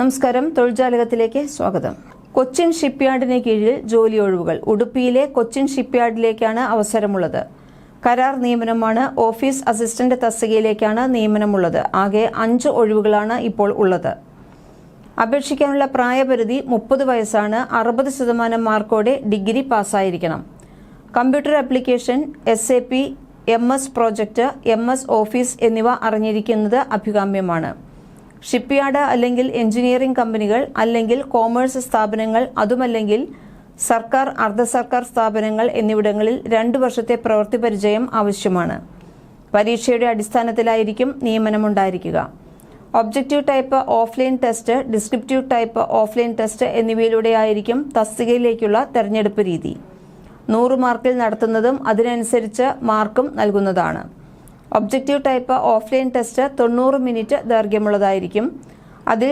നമസ്കാരം. തൊഴിൽജാലകത്തിലേക്ക് സ്വാഗതം. കൊച്ചിൻ ഷിപ്പ്യാർഡിന് കീഴിൽ ജോലി ഒഴിവുകൾ ഉടുപ്പിയിലെ കൊച്ചിൻ ഷിപ്പ്യാർഡിലേക്കാണ് അവസരമുള്ളത്. കരാർ നിയമനമാണ് ഓഫീസ് അസിസ്റ്റന്റ് തസ്തികയിലേക്കാണ് നിയമനമുള്ളത്. ആകെ അഞ്ച് ഒഴിവുകളാണ് ഇപ്പോൾ ഉള്ളത്. അപേക്ഷിക്കാനുള്ള പ്രായപരിധി മുപ്പത് വയസ്സാണ്. അറുപത് ശതമാനം മാർക്കോടെ degree പാസ്സായിരിക്കണം. Computer application S A P M S project M S office എന്നിവ അറിഞ്ഞിരിക്കുന്നത് അഭികാമ്യമാണ്. ഷിപ്പ്യാർഡ് അല്ലെങ്കിൽ എഞ്ചിനീയറിംഗ് കമ്പനികൾ അല്ലെങ്കിൽ കോമേഴ്സ് സ്ഥാപനങ്ങൾ അതുമല്ലെങ്കിൽ സർക്കാർ അർദ്ധ സർക്കാർ സ്ഥാപനങ്ങൾ എന്നിവിടങ്ങളിൽ രണ്ട് വർഷത്തെ പ്രവൃത്തി പരിചയം ആവശ്യമാണ്. പരീക്ഷയുടെ അടിസ്ഥാനത്തിലായിരിക്കും നിയമനമുണ്ടായിരിക്കുക. Objective type offline test descriptive type offline test എന്നിവയിലൂടെയായിരിക്കും തസ്തികയിലേക്കുള്ള തെരഞ്ഞെടുപ്പ് രീതി. നൂറ് മാർക്കിൽ നടത്തുന്നതും അതിനനുസരിച്ച് മാർക്കും നൽകുന്നതാണ്. ഒബ്ജക്റ്റീവ് ടൈപ്പ് ഓഫ്ലൈൻ ടെസ്റ്റ് തൊണ്ണൂറ് മിനിറ്റ് ദൈർഘ്യമുള്ളതായിരിക്കും. അതിൽ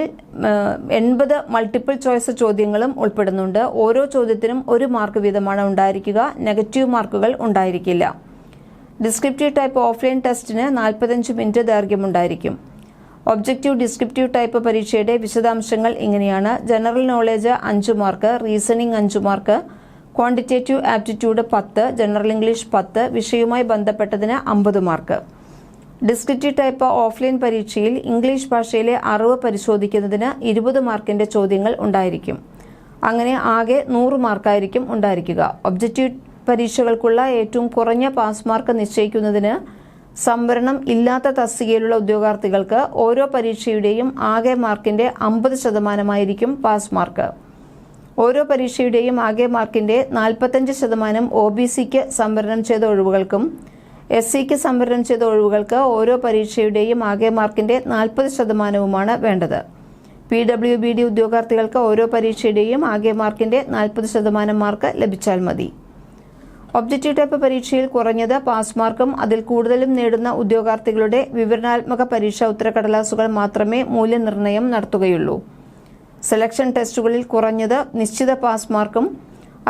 എൺപത് മൾട്ടിപ്പിൾ ചോയ്സ് ചോദ്യങ്ങളും ഉൾപ്പെടുന്നുണ്ട്. ഓരോ ചോദ്യത്തിനും ഒരു മാർക്ക് വീതമാണ് ഉണ്ടായിരിക്കുക. നെഗറ്റീവ് മാർക്കുകൾ ഉണ്ടായിരിക്കില്ല. ഡിസ്ക്രിപ്റ്റീവ് ടൈപ്പ് ഓഫ്ലൈൻ ടെസ്റ്റിന് നാൽപ്പത്തഞ്ച് മിനിറ്റ് ദൈർഘ്യമുണ്ടായിരിക്കും. ഒബ്ജക്റ്റീവ് ഡിസ്ക്രിപ്റ്റീവ് ടൈപ്പ് പരീക്ഷയുടെ വിശദാംശങ്ങൾ ഇങ്ങനെയാണ്. ജനറൽ നോളേജ് അഞ്ച് മാർക്ക് റീസണിംഗ് അഞ്ച് മാർക്ക് ക്വാണ്ടിറ്റേറ്റീവ് ആപ്റ്റിറ്റ്യൂഡ് പത്ത് ജനറൽ ഇംഗ്ലീഷ് പത്ത് വിഷയവുമായി ബന്ധപ്പെട്ടതിന് അമ്പത് മാർക്ക് ഡിസ്ക്രിപ്റ്റീവ് ടൈപ്പ് ഓഫ്ലൈൻ പരീക്ഷയിൽ ഇംഗ്ലീഷ് ഭാഷയിലെ അറിവ് പരിശോധിക്കുന്നതിന് ഇരുപത് മാർക്കിന്റെ ചോദ്യങ്ങൾ ഉണ്ടായിരിക്കും. അങ്ങനെ ആകെ നൂറ് മാർക്കായിരിക്കും ഉണ്ടായിരിക്കുക. ഒബ്ജക്റ്റീവ് പരീക്ഷകൾക്കുള്ള ഏറ്റവും കുറഞ്ഞ പാസ് മാർക്ക് നിശ്ചയിക്കുന്നതിന് സംവരണം ഇല്ലാത്ത തസ്തികയിലുള്ള ഉദ്യോഗാർത്ഥികൾക്ക് ഓരോ പരീക്ഷയുടെയും ആകെ മാർക്കിന്റെ അമ്പത് ശതമാനമായിരിക്കും പാസ് മാർക്ക് ഓരോ പരീക്ഷയുടെയും ആകെ മാർക്കിന്റെ നാൽപ്പത്തഞ്ച് ശതമാനം ഒ ബി സിക്ക് സംവരണം ചെയ്ത ഒഴിവുകൾക്കും എസ് സിക്ക് സംവരണം ചെയ്ത ഒഴിവുകൾക്ക് ഓരോ പരീക്ഷയുടെയും ആകെ മാർക്കിന്റെ നാൽപ്പത് ശതമാനവുമാണ് വേണ്ടത്. പി ഡബ്ല്യു ബി ഡി ഉദ്യോഗാർത്ഥികൾക്ക് ഓരോ പരീക്ഷയുടെയും ആകെ മാർക്കിന്റെ നാൽപ്പത് ശതമാനം മാർക്ക് ലഭിച്ചാൽ മതി. ഒബ്ജക്റ്റീവ് ടൈപ്പ് പരീക്ഷയിൽ കുറഞ്ഞത് പാസ് മാർക്കും അതിൽ കൂടുതലും നേടുന്ന ഉദ്യോഗാർത്ഥികളുടെ വിവരണാത്മക പരീക്ഷാ ഉത്തരക്കടലാസുകൾ മാത്രമേ മൂല്യനിർണയം നടത്തുകയുള്ളൂ. സെലക്ഷൻ ടെസ്റ്റുകളിൽ കുറഞ്ഞത് നിശ്ചിത പാസ് മാർക്കും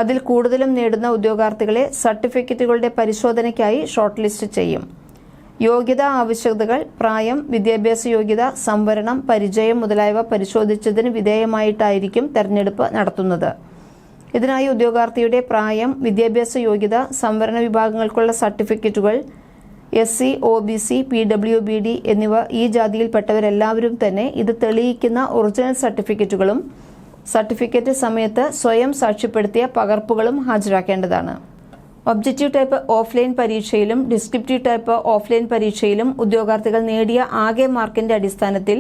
അതിൽ കൂടുതലും നേടുന്ന ഉദ്യോഗാർത്ഥികളെ സർട്ടിഫിക്കറ്റുകളുടെ പരിശോധനയ്ക്കായി ഷോർട്ട് ലിസ്റ്റ് ചെയ്യും. യോഗ്യതാ ആവശ്യകതകൾ പ്രായം വിദ്യാഭ്യാസ യോഗ്യത സംവരണം പരിചയം മുതലായവ പരിശോധിച്ചതിന് വിധേയമായിട്ടായിരിക്കും തെരഞ്ഞെടുപ്പ് നടത്തുന്നത്. ഇതിനായി ഉദ്യോഗാർത്ഥിയുടെ പ്രായം വിദ്യാഭ്യാസ യോഗ്യത സംവരണ വിഭാഗങ്ങൾക്കുള്ള സർട്ടിഫിക്കറ്റുകൾ S C O B C P W B D എന്നിവ ഈ ജാതിയിൽപ്പെട്ടവരെല്ലാവരും തന്നെ ഇത് തെളിയിക്കുന്ന ഒറിജിനൽ സർട്ടിഫിക്കറ്റുകളും സർട്ടിഫിക്കറ്റ് സമയത്ത് സ്വയം സാക്ഷ്യപ്പെടുത്തിയ പകർപ്പുകളും ഹാജരാക്കേണ്ടതാണ്. ഒബ്ജക്റ്റീവ് ടൈപ്പ് ഓഫ്ലൈൻ പരീക്ഷയിലും ഡിസ്ക്രിപ്റ്റീവ് ടൈപ്പ് ഓഫ്ലൈൻ പരീക്ഷയിലും ഉദ്യോഗാർത്ഥികൾ നേടിയ ആകെ മാർക്കിന്റെ അടിസ്ഥാനത്തിൽ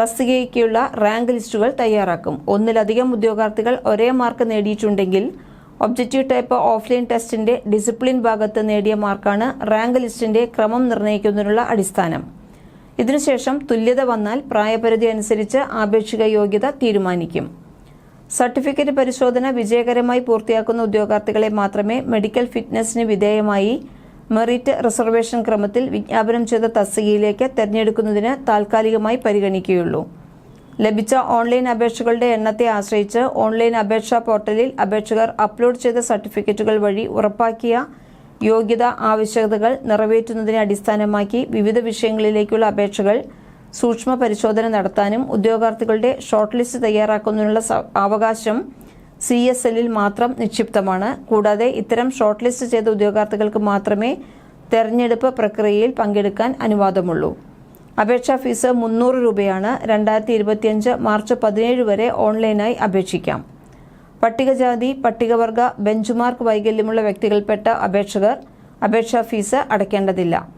തസ്തികയ്ക്കുള്ള റാങ്ക് ലിസ്റ്റുകൾ തയ്യാറാക്കും. ഒന്നിലധികം ഉദ്യോഗാർത്ഥികൾ ഒരേ മാർക്ക് നേടിയിട്ടുണ്ടെങ്കിൽ ഒബ്ജക്റ്റീവ് ടൈപ്പ് ഓഫ്ലൈൻ ടെസ്റ്റിന്റെ ഡിസിപ്ലിൻ ഭാഗത്ത് നേടിയ മാർക്കാണ് റാങ്ക് ലിസ്റ്റിന്റെ ക്രമം നിർണയിക്കുന്നതിനുള്ള അടിസ്ഥാനം. ഇതിനുശേഷം തുല്യത വന്നാൽ പ്രായപരിധി അനുസരിച്ച് ആപേക്ഷിക യോഗ്യത തീരുമാനിക്കും. സർട്ടിഫിക്കറ്റ് പരിശോധന വിജയകരമായി പൂർത്തിയാക്കുന്ന ഉദ്യോഗാർത്ഥികളെ മാത്രമേ മെഡിക്കൽ ഫിറ്റ്നസിന് വിധേയമായി മെറിറ്റ് റിസർവേഷൻ ക്രമത്തിൽ വിജ്ഞാപനം ചെയ്ത തസ്തികയിലേക്ക് തെരഞ്ഞെടുക്കുന്നതിന് താൽക്കാലികമായി പരിഗണിക്കുകയുള്ളൂ. ലഭിച്ച ഓൺലൈൻ അപേക്ഷകളുടെ എണ്ണത്തെ ആശ്രയിച്ച് ഓൺലൈൻ അപേക്ഷാ പോർട്ടലിൽ അപേക്ഷകർ അപ്ലോഡ് ചെയ്ത സർട്ടിഫിക്കറ്റുകൾ വഴി ഉറപ്പാക്കിയ യോഗ്യത ആവശ്യകതകൾ നിറവേറ്റുന്നതിനെ അടിസ്ഥാനമാക്കി വിവിധ വിഷയങ്ങളിലേക്കുള്ള അപേക്ഷകൾ സൂക്ഷ്മ പരിശോധന നടത്താനും ഉദ്യോഗാർത്ഥികളുടെ ഷോർട്ട് ലിസ്റ്റ് തയ്യാറാക്കുന്നതിനുള്ള അവകാശം സി എസ് എല്ലിൽ മാത്രം നിക്ഷിപ്തമാണ്. കൂടാതെ ഇത്തരം ഷോർട്ട് ലിസ്റ്റ് ചെയ്ത ഉദ്യോഗാർത്ഥികൾക്ക് മാത്രമേ തെരഞ്ഞെടുപ്പ് പ്രക്രിയയിൽ പങ്കെടുക്കാൻ അനുവാദമുള്ളൂ. അപേക്ഷാ ഫീസ് മുന്നൂറ് രൂപയാണ്. രണ്ടായിരത്തി ഇരുപത്തിയഞ്ച് മാർച്ച് പതിനേഴ് വരെ ഓൺലൈനായി അപേക്ഷിക്കാം. പട്ടികജാതി പട്ടികവർഗ ബെഞ്ച്മാർക്ക് വൈകല്യമുള്ള വ്യക്തികൾപ്പെട്ട അപേക്ഷകർ അപേക്ഷാ ഫീസ് അടയ്ക്കേണ്ടതില്ല.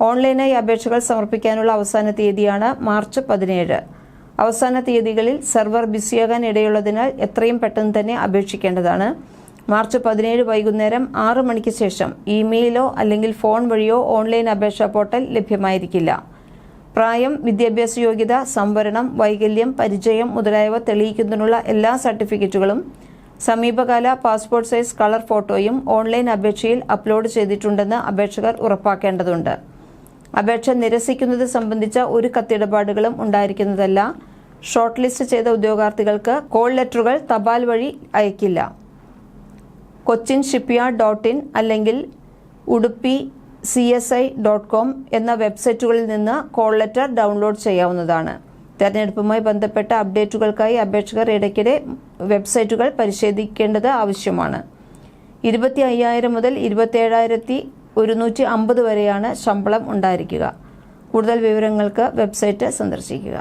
ഓൺലൈനായി അപേക്ഷകൾ സമർപ്പിക്കാനുള്ള അവസാന തീയതിയാണ് മാർച്ച് പതിനേഴ്. അവസാന തീയതികളിൽ സെർവർ ബിസിയാകാൻ ഇടയുള്ളതിനാൽ എത്രയും പെട്ടെന്ന് തന്നെ അപേക്ഷിക്കേണ്ടതാണ്. മാർച്ച് പതിനേഴ് വൈകുന്നേരം ആറ് മണിക്ക് ശേഷം ഇമെയിലോ അല്ലെങ്കിൽ ഫോൺ വഴിയോ ഓൺലൈൻ അപേക്ഷാ പോർട്ടൽ ലഭ്യമായിരിക്കില്ല. പ്രായം വിദ്യാഭ്യാസ യോഗ്യത സംവരണം വൈകല്യം പരിചയം മുതലായവ തെളിയിക്കുന്നതിനുള്ള എല്ലാ സർട്ടിഫിക്കറ്റുകളും സമീപകാല പാസ്പോർട്ട് സൈസ് കളർ ഫോട്ടോയും ഓൺലൈൻ അപേക്ഷയിൽ അപ്ലോഡ് ചെയ്തിട്ടുണ്ടെന്ന് അപേക്ഷകർ ഉറപ്പാക്കേണ്ടതുണ്ട്. അപേക്ഷ നിരസിക്കുന്നത് സംബന്ധിച്ച ഒരു കത്തിടപാടുകളും ഉണ്ടായിരിക്കുന്നതല്ല. ഷോർട്ട് ലിസ്റ്റ് ചെയ്ത ഉദ്യോഗാർത്ഥികൾക്ക് കോൾ ലെറ്ററുകൾ തപാൽ വഴി അയക്കില്ല. കൊച്ചിൻ ഷിപ്പ്യാർഡ് ഡോട്ട് ഇൻ അല്ലെങ്കിൽ Udupi C S I dot com എന്ന വെബ്സൈറ്റുകളിൽ നിന്ന് കോൾ ലെറ്റർ ഡൗൺലോഡ് ചെയ്യാവുന്നതാണ്. തെരഞ്ഞെടുപ്പുമായി ബന്ധപ്പെട്ട അപ്ഡേറ്റുകൾക്കായി അപേക്ഷകർ ഇടയ്ക്കിടെ വെബ്സൈറ്റുകൾ പരിശോധിക്കേണ്ടത് ആവശ്യമാണ്. ഇരുപത്തി അയ്യായിരം മുതൽ ഇരുപത്തേഴായിരത്തി ഒരുന്നൂറ്റി അമ്പത് വരെയാണ് ശമ്പളം ഉണ്ടായിരിക്കുക കൂടുതൽ വിവരങ്ങൾക്ക് വെബ്സൈറ്റ് സന്ദർശിക്കുക